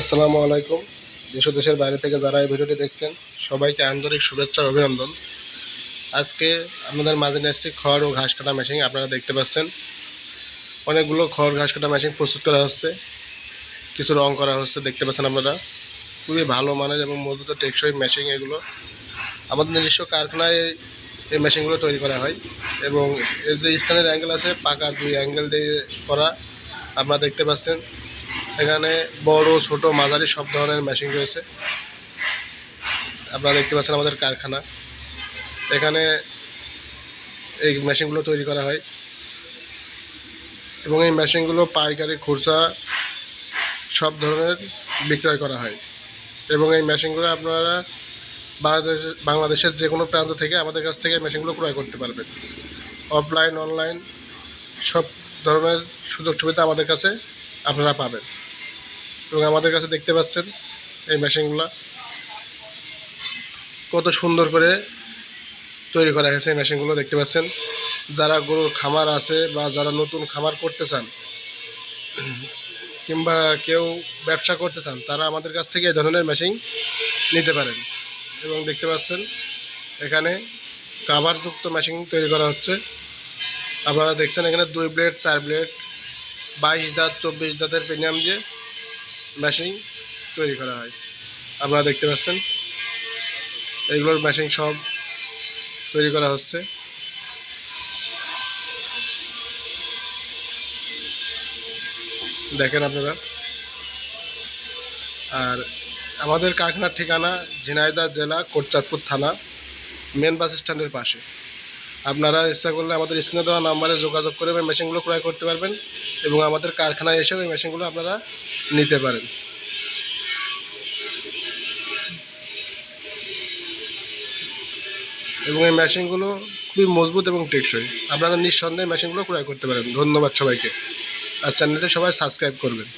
আসসালামু আলাইকুম। দেশ দেশের বাইরে থেকে যারা এই ভিডিওটি দেখছেন, সবাইকে আন্তরিক শুভেচ্ছা অভিনন্দন। আজকে আপনাদের মাঝে নিয়ে এসেছি খড় ও ঘাস কাটা মেশিন আপনারা দেখতে পাচ্ছেন। অনেকগুলো খড় ঘাস কাটা মেশিন প্রস্তুত করা হচ্ছে। কিছু রং করা হচ্ছে, দেখতে পাচ্ছেন আপনারা। খুবই ভালো মানের এবং মজবুত টেকসই মেশিন এগুলো। আমাদের নিজস্ব কারখানায় এই মেশিনগুলো তৈরি করা হয় এবং এর যে স্ট্যান্ডের অ্যাঙ্গেল আছে, পাকা দুই অ্যাঙ্গেল দিয়ে করা, আপনারা দেখতে পাচ্ছেন। এখানে বড়, ছোট, মাঝারি সব ধরনের মেশিন রয়েছে। আপনারা দেখতে পাচ্ছেন আমাদের কারখানা। এখানে এই মেশিনগুলো তৈরি করা হয়। এবং এই মেশিনগুলো পাইকারি, খুচরা সব ধরনের বিক্রয় করা হয়। এবং এই মেশিনগুলো আপনারা বাংলাদেশ, বাংলাদেশের যে কোনো প্রান্ত থেকে আমাদের কাছ থেকে মেশিনগুলো ক্রয় করতে পারবেন। অফলাইন অনলাইন সব ধরনের সুযোগ সুবিধা আমাদের কাছে আপনারা পাবেন। এবং আমাদের কাছে দেখতে পাচ্ছেন এই মেশিনগুলো। কত সুন্দর করে তৈরি করা হয়েছে এই মেশিনগুলো, দেখতে পাচ্ছেন। যারা গরুর খামার আছে বা যারা নতুন খামার করতে চান, কিংবা কেউ ব্যবসা করতে চান, তারা আমাদের কাছ থেকে এই ধরনের মেশিন নিতে পারেন। এবং দেখতে পাচ্ছেন, এখানে কাভারযুক্ত মেশিন তৈরি করা হচ্ছে। আপনারা দেখছেন এখানে দুই ব্লেড, চার ব্লেড, বাইশ দাঁত, চব্বিশ দাঁতের প্রিমিয়াম দিয়ে মেশিন তৈরি করা হয়। আপনারা দেখতে পাচ্ছেন, এইগুলোর মেশিন সব তৈরি করা হচ্ছে। দেখেন আপনারা। আর আমাদের কারখানার ঠিকানা ঝিনাইদহ জেলা কোটচাঁদপুর থানা মেন বাস স্ট্যান্ডের পাশে। আপনারা ইচ্ছা করলে আমাদের স্ক্রিনে দেওয়া নাম্বারে যোগাযোগ করে ওই মেশিনগুলো ক্রয় করতে পারবেন এবং আমাদের কারখানায় এসেও এই মেশিনগুলো আপনারা নিতে পারেন। এবং এই মেশিনগুলো খুবই মজবুত এবং টেকসই। আপনারা নিঃসন্দেহে মেশিনগুলো ক্রয় করতে পারেন। ধন্যবাদ সবাইকে। আর চ্যানেলটি সবাই সাবস্ক্রাইব করবেন।